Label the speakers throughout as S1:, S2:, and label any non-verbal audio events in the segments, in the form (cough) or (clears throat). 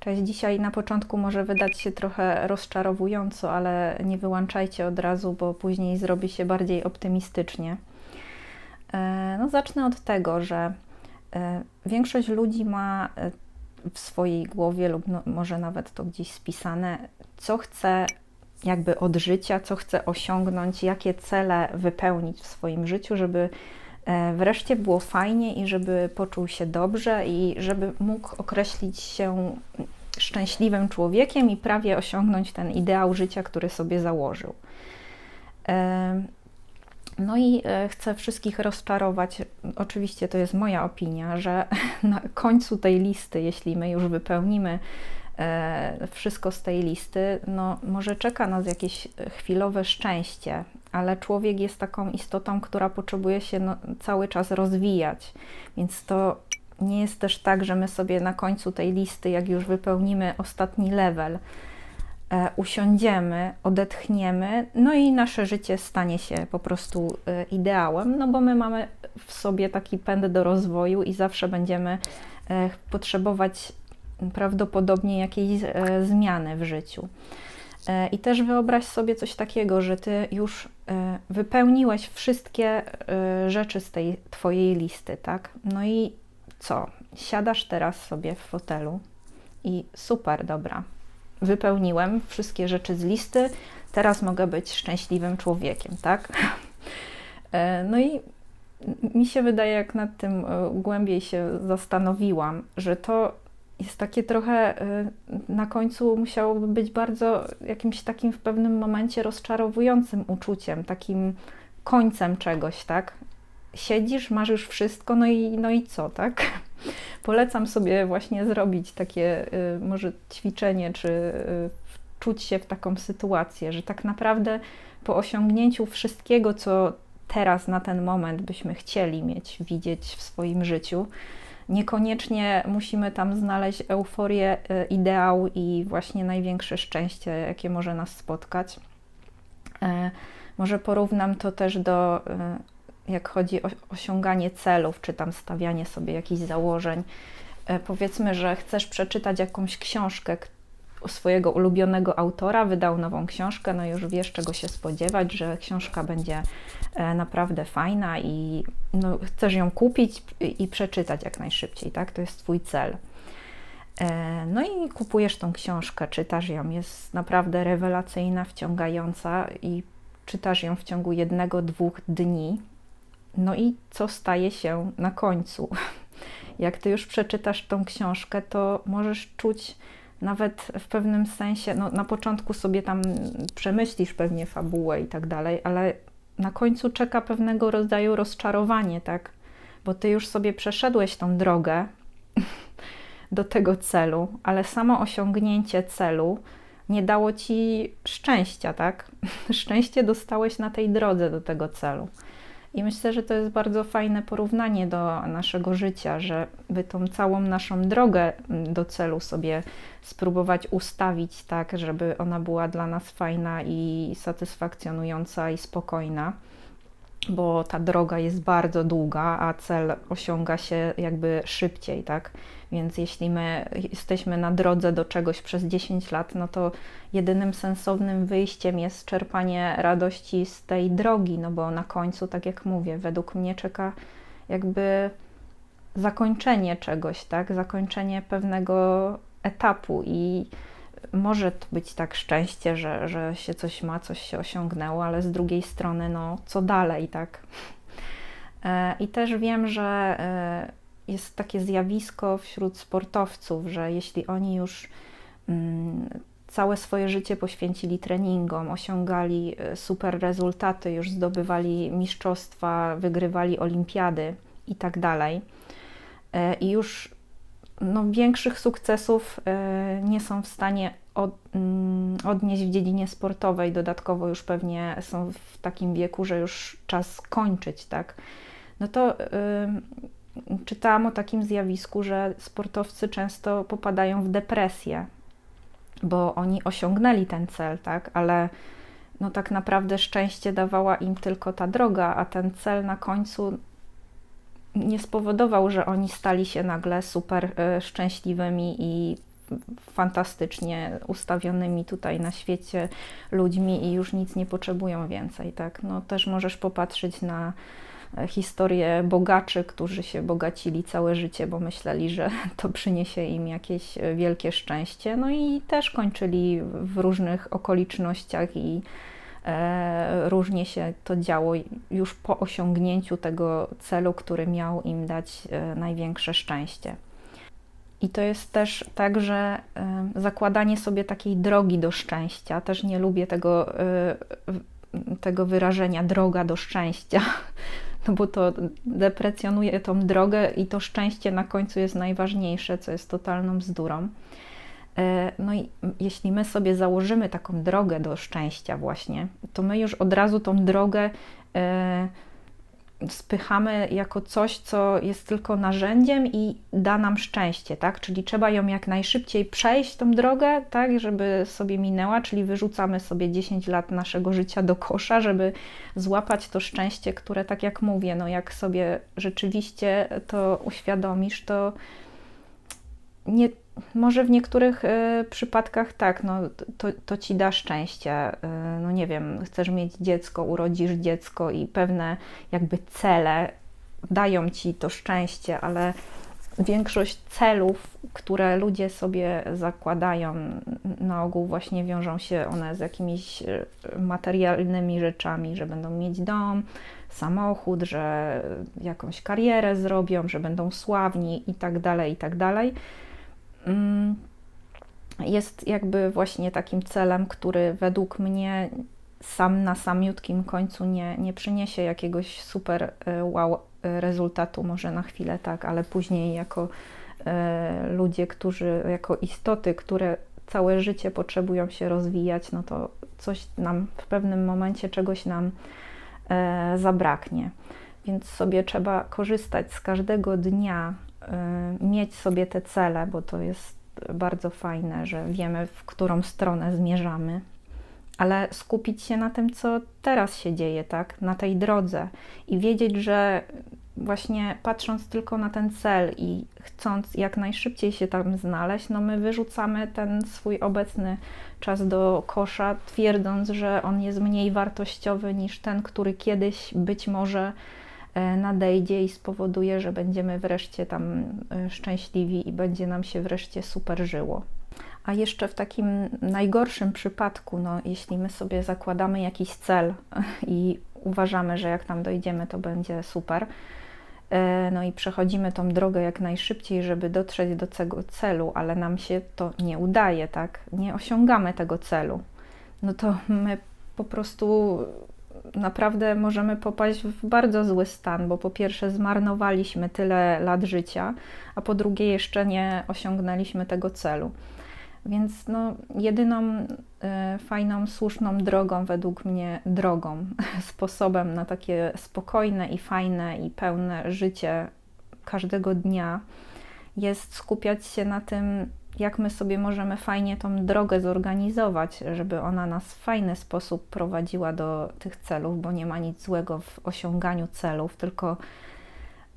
S1: Cześć, dzisiaj na początku może wydać się trochę rozczarowująco, ale nie wyłączajcie od razu, bo później zrobi się bardziej optymistycznie. E, no, zacznę od tego, że e, większość ludzi ma e, w swojej głowie, lub no, może nawet to gdzieś spisane, co chce jakby od życia, co chce osiągnąć, jakie cele wypełnić w swoim życiu, żeby wreszcie było fajnie i żeby poczuł się dobrze i żeby mógł określić się szczęśliwym człowiekiem i prawie osiągnąć ten ideał życia, który sobie założył. No i e, chcę wszystkich rozczarować. Oczywiście to jest moja opinia, że (laughs) na końcu tej listy, jeśli my już wypełnimy e, wszystko z tej listy, no może czeka nas jakieś chwilowe szczęście, ale człowiek jest taką istotą, która potrzebuje się no, cały czas rozwijać, więc to nie jest też tak, że my sobie na końcu tej listy, jak już wypełnimy ostatni level, e, usiądziemy, odetchniemy, no i nasze życie stanie się po prostu e, ideałem, no bo my mamy w sobie taki pęd do rozwoju i zawsze będziemy e, potrzebować prawdopodobnie jakiejś zmiany w życiu. I też wyobraź sobie coś takiego, że ty już wypełniłeś wszystkie rzeczy z tej twojej listy, tak? No i co? Siadasz teraz sobie w fotelu i super, dobra. Wypełniłem wszystkie rzeczy z listy, teraz mogę być szczęśliwym człowiekiem, tak? (laughs) No i mi się wydaje, jak nad tym głębiej się zastanowiłam, że to jest takie trochę y, na końcu musiałoby być bardzo jakimś takim w pewnym momencie rozczarowującym uczuciem, takim końcem czegoś, tak? Siedzisz, masz już wszystko, no i, no i co, tak? (laughs) Polecam sobie właśnie zrobić takie y, może ćwiczenie, czy y, czuć się w taką sytuację, że tak naprawdę po osiągnięciu wszystkiego, co teraz na ten moment byśmy chcieli mieć, widzieć w swoim życiu, Niekoniecznie musimy tam znaleźć euforię, e, ideał i właśnie największe szczęście, jakie może nas spotkać. E, może porównam to też do, jak chodzi o osiąganie celów, czy tam stawianie sobie jakichś założeń. Powiedzmy, że chcesz przeczytać jakąś książkę, swojego ulubionego autora, wydał nową książkę, no już wiesz czego się spodziewać, że książka będzie e, naprawdę fajna i no, chcesz ją kupić i przeczytać jak najszybciej, tak? To jest Twój cel. E, no i kupujesz tą książkę, czytasz ją, jest naprawdę rewelacyjna, wciągająca i czytasz ją w ciągu jednego, dwóch dni. No i co staje się na końcu? (laughs) Jak ty już przeczytasz tą książkę, to możesz czuć nawet w pewnym sensie, no, na początku sobie tam przemyślisz pewnie fabułę i tak dalej, ale na końcu czeka pewnego rodzaju rozczarowanie, tak? Bo ty już sobie przeszedłeś tą drogę (laughs) do tego celu, ale samo osiągnięcie celu nie dało ci szczęścia, tak? (laughs) Szczęście dostałeś na tej drodze do tego celu. I myślę, że to jest bardzo fajne porównanie do naszego życia, że by tą całą naszą drogę mm, do celu sobie spróbować ustawić tak, żeby ona była dla nas fajna i satysfakcjonująca i spokojna bo ta droga jest bardzo długa, a cel osiąga się jakby szybciej, tak? Więc jeśli my jesteśmy na drodze do czegoś przez 10 lat, no to jedynym sensownym wyjściem jest czerpanie radości z tej drogi, no bo na końcu, tak jak mówię, według mnie czeka jakby zakończenie czegoś, tak? Zakończenie pewnego etapu i może to być tak szczęście, że, że się coś ma, coś się osiągnęło, ale z drugiej strony, no co dalej, tak? E, I też wiem, że e, jest takie zjawisko wśród sportowców, że jeśli oni już mm, całe swoje życie poświęcili treningom, osiągali e, super rezultaty, już zdobywali mistrzostwa, wygrywali olimpiady i tak dalej, i już no, większych sukcesów e, nie są w stanie mm, odnieść w dziedzinie sportowej. Dodatkowo już pewnie są w takim wieku, że już czas kończyć, tak? No to czytałam o takim zjawisku, że sportowcy często popadają w depresję, bo oni osiągnęli ten cel, tak? Ale no tak naprawdę szczęście dawała im tylko ta droga, a ten cel na końcu nie spowodował, że oni stali się nagle super e, szczęśliwymi i fantastycznie ustawionymi tutaj na świecie ludźmi i już nic nie potrzebują więcej, tak? No też możesz popatrzeć na historię bogaczy, którzy się bogacili całe życie, bo myśleli, że (laughs) to przyniesie im jakieś wielkie szczęście. No i też kończyli w różnych okolicznościach i e, różnie się to działo już po osiągnięciu tego celu, który miał im dać e, największe szczęście. I to jest też tak, że y, zakładanie sobie takiej drogi do szczęścia, też nie lubię tego, tego wyrażenia droga do szczęścia, (laughs) bo to deprecjonuje tą drogę i to szczęście na końcu jest najważniejsze, co jest totalną bzdurą. E, no i jeśli my sobie założymy taką drogę do szczęścia, właśnie, to my już od razu tą drogę e, spychamy jako coś, co jest tylko narzędziem i da nam szczęście, tak? Czyli trzeba ją jak najszybciej przejść tą drogę, tak, żeby sobie minęła, czyli wyrzucamy sobie 10 lat naszego życia do kosza, żeby złapać to szczęście, które tak jak mówię, no jak sobie rzeczywiście to uświadomisz, to nie, może w niektórych y, przypadkach tak, no, to, to ci da szczęście. Y, no nie wiem, chcesz mieć dziecko, urodzisz dziecko i pewne jakby cele dają ci to szczęście, ale większość celów, które ludzie sobie zakładają, na ogół właśnie wiążą się one z jakimiś y, materialnymi rzeczami, że będą mieć dom, samochód, że jakąś karierę zrobią, że będą sławni i tak dalej, i tak dalej. Mm, jest jakby właśnie takim celem, który według mnie sam na samiutkim końcu nie, nie przyniesie jakiegoś super e, wow e, rezultatu, może na chwilę tak, ale później jako e, ludzie, którzy, jako istoty, które całe życie potrzebują się rozwijać, no to coś nam w pewnym momencie czegoś nam zabraknie. Więc sobie trzeba korzystać z każdego dnia, mieć sobie te cele, bo to jest bardzo fajne, że wiemy, w którą stronę zmierzamy, ale skupić się na tym, co teraz się dzieje, tak, na tej drodze i wiedzieć, że właśnie patrząc tylko na ten cel i chcąc jak najszybciej się tam znaleźć, no my wyrzucamy ten swój obecny czas do kosza, twierdząc, że on jest mniej wartościowy niż ten, który kiedyś być może nadejdzie i spowoduje, że będziemy wreszcie tam e, szczęśliwi i będzie nam się wreszcie super żyło. A jeszcze w takim najgorszym przypadku, no, jeśli my sobie zakładamy jakiś cel (laughs) i uważamy, że jak tam dojdziemy, to będzie super, e, no i przechodzimy tą drogę jak najszybciej, żeby dotrzeć do tego celu, ale nam się to nie udaje, tak? Nie osiągamy tego celu. No to my po prostu naprawdę możemy popaść w bardzo zły stan, bo po pierwsze zmarnowaliśmy tyle lat życia, a po drugie jeszcze nie osiągnęliśmy tego celu. Więc no, jedyną y, fajną, słuszną drogą, według mnie, drogą, (laughs) sposobem na takie spokojne i fajne i pełne życie każdego dnia jest skupiać się na tym, jak my sobie możemy fajnie tą drogę zorganizować, żeby ona nas w fajny sposób prowadziła do tych celów, bo nie ma nic złego w osiąganiu celów, tylko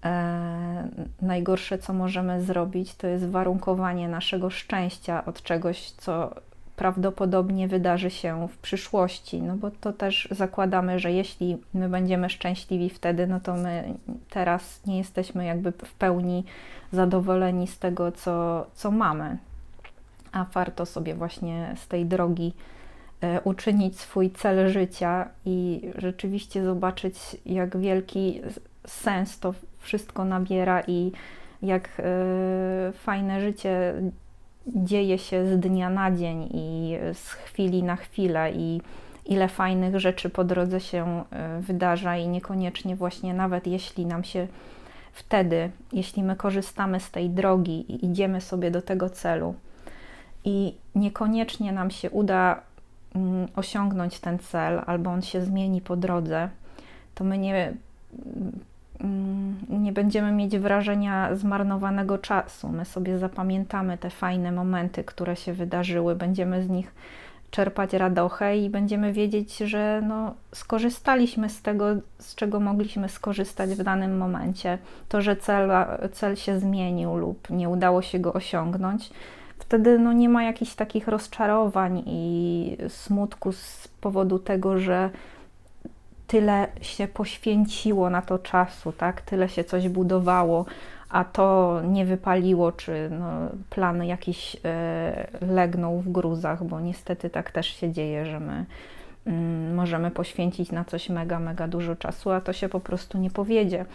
S1: e, najgorsze, co możemy zrobić, to jest warunkowanie naszego szczęścia od czegoś, co prawdopodobnie wydarzy się w przyszłości, no bo to też zakładamy, że jeśli my będziemy szczęśliwi wtedy, no to my teraz nie jesteśmy jakby w pełni zadowoleni z tego, co, co mamy. A warto sobie właśnie z tej drogi e, uczynić swój cel życia i rzeczywiście zobaczyć, jak wielki sens to wszystko nabiera i jak e, fajne życie dzieje się z dnia na dzień i z chwili na chwilę i ile fajnych rzeczy po drodze się e, wydarza i niekoniecznie właśnie nawet jeśli nam się wtedy, jeśli my korzystamy z tej drogi i idziemy sobie do tego celu i niekoniecznie nam się uda mm, osiągnąć ten cel albo on się zmieni po drodze, to my nie Mm, nie będziemy mieć wrażenia zmarnowanego czasu. My sobie zapamiętamy te fajne momenty, które się wydarzyły, będziemy z nich czerpać radochę i będziemy wiedzieć, że no, skorzystaliśmy z tego, z czego mogliśmy skorzystać w danym momencie. To, że cel, cel się zmienił lub nie udało się go osiągnąć, wtedy no, nie ma jakichś takich rozczarowań i smutku z powodu tego, że tyle się poświęciło na to czasu, tak? Tyle się coś budowało, a to nie wypaliło, czy no, plany jakieś e, legną w gruzach, bo niestety tak też się dzieje, że my mm, możemy poświęcić na coś mega, mega dużo czasu, a to się po prostu nie powiedzie.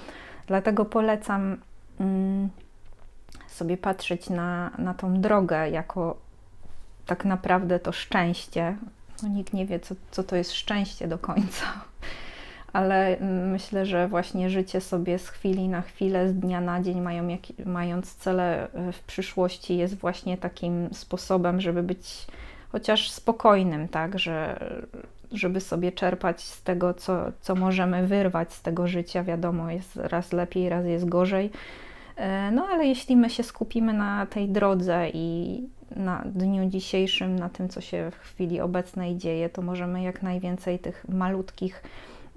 S1: Dlatego polecam mm, sobie patrzeć na, na tą drogę jako tak naprawdę to szczęście. No, nikt nie wie, co, co to jest szczęście do końca (laughs) ale myślę, że właśnie życie sobie z chwili na chwilę, z dnia na dzień, mają jak, mając cele e, w przyszłości, jest właśnie takim sposobem, żeby być chociaż spokojnym, tak, że żeby sobie czerpać z tego, co, co możemy wyrwać z tego życia. Wiadomo, jest raz lepiej, raz jest gorzej. E, no ale jeśli my się skupimy na tej drodze i na dniu dzisiejszym, na tym, co się w chwili obecnej dzieje, to możemy jak najwięcej tych malutkich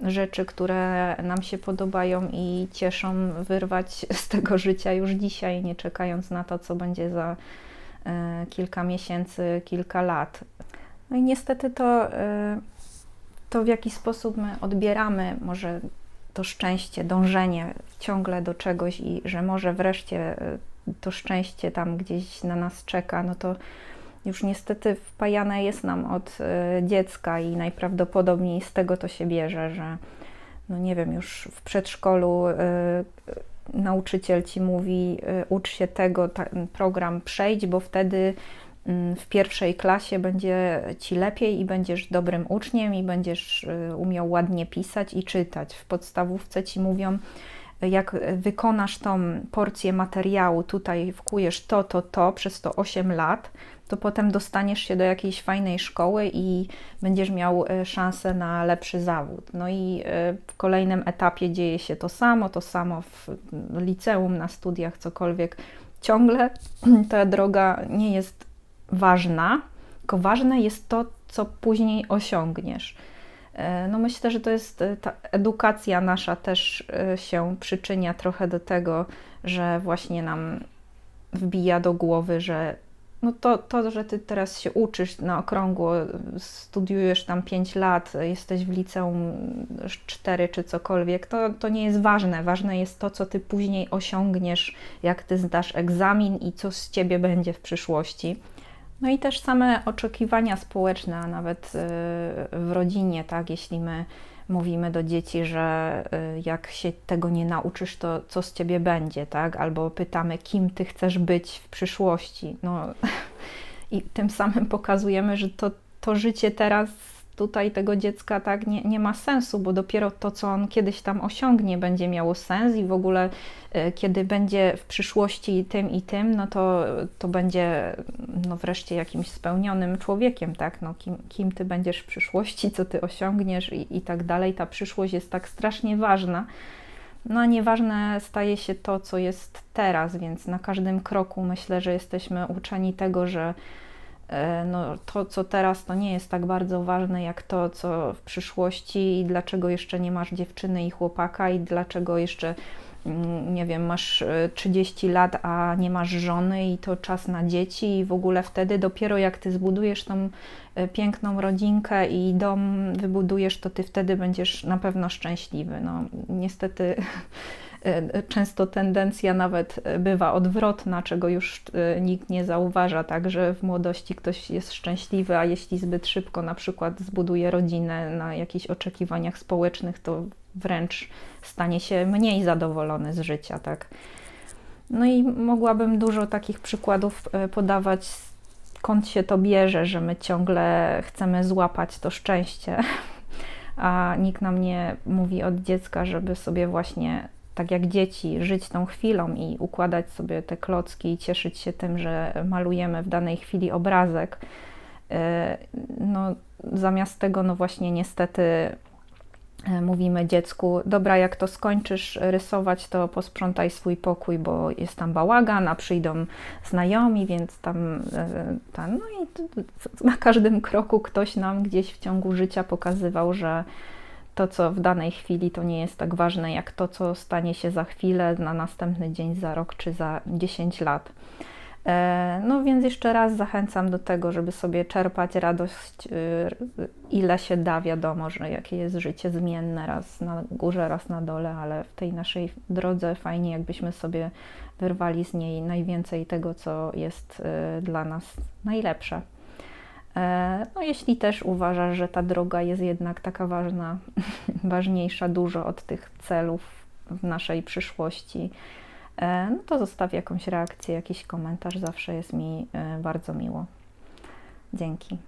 S1: rzeczy, które nam się podobają i cieszą, wyrwać (laughs) z tego życia już dzisiaj, nie czekając na to, co będzie za e, kilka miesięcy, kilka lat. No i niestety to, e, to w jaki sposób my odbieramy może to szczęście, dążenie ciągle do czegoś i że może wreszcie e, to szczęście tam gdzieś na nas czeka, no to już niestety wpajane jest nam od e, dziecka i najprawdopodobniej z tego to się bierze, że no nie wiem, już w przedszkolu y, nauczyciel ci mówi, ucz się tego, program przejdź, bo wtedy w pierwszej klasie będzie ci lepiej i będziesz dobrym uczniem i będziesz umiał ładnie pisać i czytać. W podstawówce ci mówią, jak wykonasz tą porcję materiału, tutaj wkujesz to, to, to przez to 8 lat, to potem dostaniesz się do jakiejś fajnej szkoły i będziesz miał e, szansę na lepszy zawód. No i e, w kolejnym etapie dzieje się to samo, to samo w liceum, na studiach, cokolwiek. Ciągle (clears throat) ta droga nie jest ważna, tylko ważne jest to, co później osiągniesz. E, no myślę, że to jest ta edukacja nasza też się przyczynia trochę do tego, że właśnie nam wbija do głowy, że no to, to, że ty teraz się uczysz na okrągło, studiujesz tam 5 lat, jesteś w liceum 4 czy cokolwiek, to, to nie jest ważne. Ważne jest to, co ty później osiągniesz, jak ty zdasz egzamin i co z ciebie będzie w przyszłości. No i też same oczekiwania społeczne, a nawet y, w rodzinie, tak, jeśli my mówimy do dzieci, że y, jak się tego nie nauczysz, to co z ciebie będzie, tak? Albo pytamy, kim ty chcesz być w przyszłości. No, (laughs) I tym samym pokazujemy, że to, to życie teraz tutaj tego dziecka tak nie, nie ma sensu, bo dopiero to, co on kiedyś tam osiągnie, będzie miało sens i w ogóle e, kiedy będzie w przyszłości tym i tym, no to, to będzie no wreszcie jakimś spełnionym człowiekiem, tak? No, kim, kim ty będziesz w przyszłości, co ty osiągniesz i, i tak dalej. Ta przyszłość jest tak strasznie ważna. No a nieważne staje się to, co jest teraz, więc na każdym kroku myślę, że jesteśmy uczeni tego, że no, to, co teraz, to nie jest tak bardzo ważne jak to, co w przyszłości i dlaczego jeszcze nie masz dziewczyny i chłopaka i dlaczego jeszcze mm, nie wiem, masz 30 e, lat, a nie masz żony i to czas na dzieci i w ogóle wtedy dopiero jak ty zbudujesz tą e, piękną rodzinkę i dom wybudujesz, to ty wtedy będziesz na pewno szczęśliwy. No niestety E, (laughs) często tendencja nawet bywa odwrotna, czego już e, nikt nie zauważa, tak, że w młodości ktoś jest szczęśliwy, a jeśli zbyt szybko na przykład zbuduje rodzinę na jakichś oczekiwaniach społecznych, to wręcz stanie się mniej zadowolony z życia, tak. No i mogłabym dużo takich przykładów e, podawać, skąd się to bierze, że my ciągle chcemy złapać to szczęście, (laughs) a nikt nam nie mówi od dziecka, żeby sobie właśnie tak jak dzieci, żyć tą chwilą i układać sobie te klocki i cieszyć się tym, że malujemy w danej chwili obrazek. E, no, zamiast tego, no właśnie niestety e, mówimy dziecku, dobra, jak to skończysz rysować, to posprzątaj swój pokój, bo jest tam bałagan, a przyjdą znajomi, więc tam, e, tam no i na każdym kroku ktoś nam gdzieś w ciągu życia pokazywał, że to, co w danej chwili, to nie jest tak ważne, jak to, co stanie się za chwilę, na następny dzień, za rok czy za 10 lat. E, No więc jeszcze raz zachęcam do tego, żeby sobie czerpać radość, y, ile się da. Wiadomo, że jakie jest życie zmienne, raz na górze, raz na dole, ale w tej naszej drodze fajnie, jakbyśmy sobie wyrwali z niej najwięcej tego, co jest y, dla nas najlepsze. E, No, jeśli też uważasz, że ta droga jest jednak taka ważna, (laughs) ważniejsza dużo od tych celów w naszej przyszłości, e, no to zostaw jakąś reakcję, jakiś komentarz, zawsze jest mi e, bardzo miło. Dzięki.